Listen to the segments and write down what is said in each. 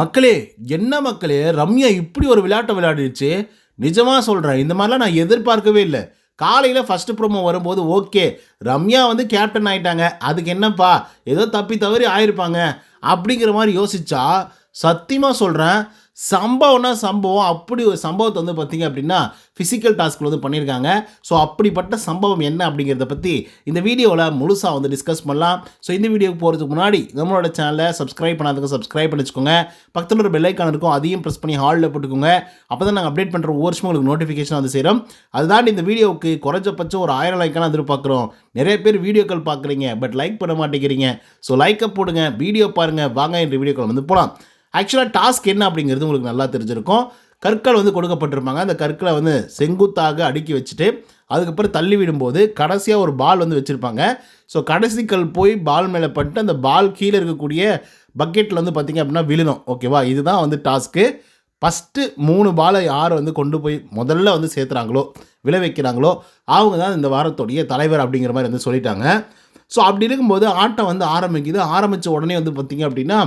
மக்களே என்ன மக்களே ரம்யா இப்படி ஒரு விளையாட்டை விளையாடிடுச்சு? நிஜமாக சொல்கிறேன் இந்த மாதிரிலாம் நான் எதிர்பார்க்கவே இல்லை. காலையில் ஃபஸ்ட்டு ப்ரோமோ வரும்போது ஓகே ரம்யா வந்து கேப்டன் ஆகிட்டாங்க அதுக்கு என்னப்பா ஏதோ தப்பி தவறி ஆயிருப்பாங்க அப்படிங்கிற மாதிரி யோசிச்சா சத்தியமாக சொல்கிறேன் சம்பவம்னா சம்பவம். அப்படி ஒரு சம்பவத்தை வந்து பார்த்தீங்க அப்படின்னா ஃபிசிக்கல் டாஸ்கில் வந்து பண்ணியிருக்காங்க. ஸோ அப்படிப்பட்ட சம்பவம் என்ன அப்படிங்கிறத பற்றி இந்த வீடியோவில் முழுசாக வந்து டிஸ்கஸ் பண்ணலாம். ஸோ இந்த வீடியோக்கு போகிறதுக்கு முன்னாடி நம்மளோட சேனலை சப்ஸ்கிரைப் பண்ணாதவங்க சப்ஸ்கிரைப் பண்ணி வச்சுக்கோங்க பக்கத்தில் ஒரு பெல்லைக்கான இருக்கும் அதையும் ப்ரெஸ் பண்ணி ஹாலில் போட்டுக்கோங்க. அப்போ தான் நாங்கள் அப்டேட் பண்ணுற ஒவ்வொரு வருஷமும் உங்களுக்கு நோட்டிஃபிகேஷன் வந்து சேரும். அதுதான் இந்த வீடியோவுக்கு குறைஞ்சபட்சம் ஒரு ஆயிரம் லைக்கான எதிர்பார்க்குறோம். நிறைய பேர் வீடியோக்கள் பார்க்குறீங்க பட் லைக் பண்ண மாட்டேங்கிறீங்க. ஸோ லைக்கை போடுங்க வீடியோ பாருங்கள் வாங்க இந்த வீடியோக்கள் வந்து போகலாம் ஆக்சுவலாக டாஸ்க் என்ன அப்படிங்கிறது உங்களுக்கு நல்லா தெரிஞ்சிருக்கும். கற்கள் வந்து கொடுக்கப்பட்டிருப்பாங்க. அந்த கற்களை வந்து செங்குத்தாக அடுக்கி வச்சுட்டு அதுக்கப்புறம் தள்ளி விடும்போது கடைசியாக ஒரு பால் வந்து வச்சுருப்பாங்க. ஸோ கடைசி கல் போய் பால் மேலே பட்டு அந்த பால் கீழே இருக்கக்கூடிய பக்கெட்டில் வந்து பார்த்திங்க அப்படின்னா விழுணும். ஓகேவா இதுதான் வந்து டாஸ்க்கு ஃபஸ்ட்டு மூணு பாலை யார் வந்து கொண்டு போய் முதல்ல வந்து சேர்த்துறாங்களோ விளை வைக்கிறாங்களோ அவங்க தான் இந்த வாரத்துடைய தலைவர் அப்படிங்கிற மாதிரி வந்து சொல்லிட்டாங்க. ஸோ அப்படி இருக்கும்போது ஆட்டம் வந்து ஆரம்பிக்குது. ஆரம்பித்த உடனே வந்து பார்த்திங்க அப்படின்னா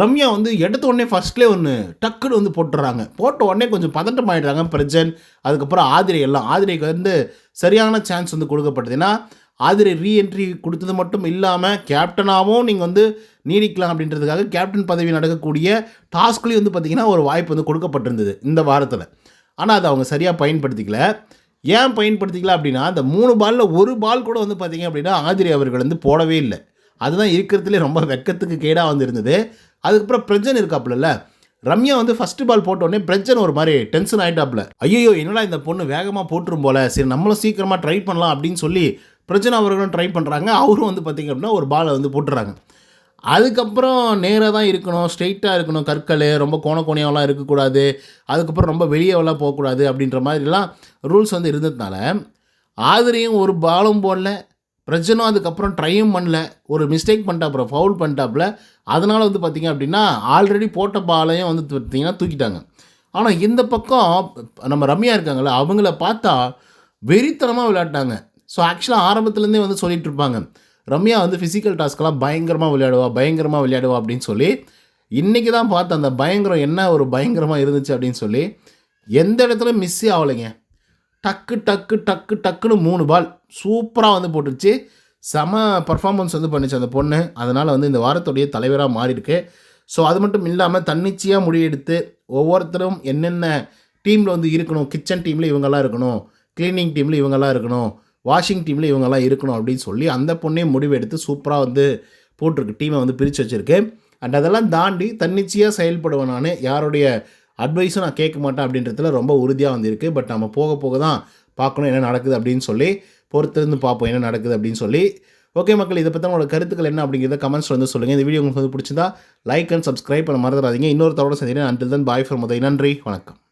ரம்யா வந்து எடுத்த உடனே ஃபஸ்ட்லேயே ஒன்று டக்குன்னு வந்து போட்டுறாங்க. போட்ட உடனே கொஞ்சம் பதட்டம் ஆகிடுறாங்க பிரஜன் அதுக்கப்புறம் ஆதிரை எல்லாம். ஆதிரைக்கு வந்து சரியான சான்ஸ் வந்து கொடுக்கப்பட்டது. ஏன்னா ஆதிரை ரீஎன்ட்ரி கொடுத்தது மட்டும் இல்லாமல் கேப்டனாகவும் நீங்கள் வந்து நீடிக்கலாம் அப்படின்றதுக்காக கேப்டன் பதவி நடக்கக்கூடிய டாஸ்க்லேயும் வந்து பார்த்திங்கன்னா ஒரு வாய்ப்பு வந்து கொடுக்கப்பட்டிருந்தது இந்த வாரத்தில். ஆனால் அதை அவங்க சரியாக பயன்படுத்திக்கல. ஏன் பயன்படுத்திக்கல அப்படின்னா அந்த மூணு பாலில் ஒரு பால் கூட வந்து பார்த்திங்க அப்படின்னா ஆதிரி அவர்கள் வந்து போடவே இல்லை. அதுதான் இருக்கிறதுலே ரொம்ப வெக்கத்துக்கு கேடாக வந்து இருந்தது அதுக்கப்புறம் பிரஜன் இருக்காப்புல ரம்யா வந்து ஃபஸ்ட்டு பால் போட்டோடனே பிரஜன் ஒரு மாதிரி டென்ஷன் ஆகிட்டாப்புல ஐயோ என்னடா இந்த பொண்ணு வேகமாக போட்டுரும் போல. சரி நம்மளும் சீக்கிரமாக ட்ரை பண்ணலாம் அப்படின்னு சொல்லி பிரஜன் அவர்களும் ட்ரை பண்ணுறாங்க அவரும் வந்து பார்த்திங்க அப்படின்னா ஒரு பாலை வந்து போட்டுறாங்க. அதுக்கப்புறம் நேராக தான் இருக்கணும் ஸ்ட்ரெயிட்டாக இருக்கணும் கற்கள் ரொம்ப கோண கோணியாவெல்லாம் இருக்கக்கூடாது அதுக்கப்புறம் ரொம்ப வெளியேவெல்லாம் போகக்கூடாது அப்படின்ற மாதிரிலாம் ரூல்ஸ் வந்து இருந்ததுனால ஆதிரியும் ஒரு பாலும் போடல. பிரச்சனும் அதுக்கப்புறம் ட்ரையும் பண்ணல. ஒரு மிஸ்டேக் பண்ணிட்டாப்புல ஃபவுல் பண்ணிட்டாப்புல. அதனால் வந்து பார்த்திங்க அப்படின்னா ஆல்ரெடி போட்ட பாலையும் வந்து பார்த்திங்கன்னா தூக்கிட்டாங்க. ஆனால் இந்த பக்கம் நம்ம ரம்யா இருக்காங்கள அவங்கள பார்த்தா வெறித்தனமாக விளையாட்டாங்க. ஸோ ஆக்சுவலாக ஆரம்பத்துலேருந்தே வந்து சொல்லிகிட்டு இருப்பாங்க. ரம்யா வந்து ஃபிசிக்கல் டாஸ்க்கெலாம் பயங்கரமாக விளையாடுவா பயங்கரமாக விளையாடுவா அப்படின்னு சொல்லி இன்றைக்கி தான் பார்த்தேன் அந்த பயங்கரம் என்ன ஒரு பயங்கரமாக இருந்துச்சு அப்படின்னு சொல்லி எந்த இடத்துல மிஸ்ஸே ஆகலைங்க டக்கு டக்கு டக்கு டக்குன்னு மூணு பால். சூப்பராக வந்து போட்டுருச்சு. செம பர்ஃபார்மன்ஸ் வந்து பண்ணிச்சு அந்த பொண்ணு. அதனால் வந்து இந்த வாரத்துடைய தலைவராக மாறியிருக்கு. ஸோ அது மட்டும் இல்லாமல் தன்னிச்சையாக முடிவெடுத்து ஒவ்வொருத்தரும் என்னென்ன டீமில் வந்து இருக்கணும் கிச்சன் டீமில் இவங்கெல்லாம் இருக்கணும் க்ளீனிங் டீமில் இவங்கெல்லாம் இருக்கணும் வாஷிங் டீமில் இவங்கெல்லாம் இருக்கணும் அப்படின்னு சொல்லி அந்த பொண்ணே முடிவெடுத்து சூப்பராக வந்து போட்டிருக்கு. டீமை வந்து பிரித்து வச்சுருக்கு. அண்ட் அதெல்லாம் தாண்டி தன்னிச்சையாக செயல்படுவேன் நான் யாருடைய அட்வைஸும் நான் கேட்க மாட்டேன் அப்படின்றதுல ரொம்ப உறுதியாக வந்திருக்கு. பட் நம்ம போக போக தான் பார்க்கணும் என்ன நடக்குது அப்படின்னு சொல்லி பொறுத்திருந்து பார்ப்போம் என்ன நடக்குது அப்படின்னு சொல்லி. ஓகே மக்கள் இதை பற்றி உங்களோட கருத்துக்கள் என்ன அப்படிங்கிறத கமெண்ட்ஸ் வந்து சொல்லுங்கள் இந்த வீடியோ உங்களுக்கு வந்து பிடிச்சிருந்தா லைக் அண்ட் சப்ஸ்கிரைப் பண்ண மறந்துடாதீங்க. இன்னொரு தவிர சந்திக்கிறேன். அன்டில் தன் பாய் ஃபார் முதல் நன்றி. வணக்கம்.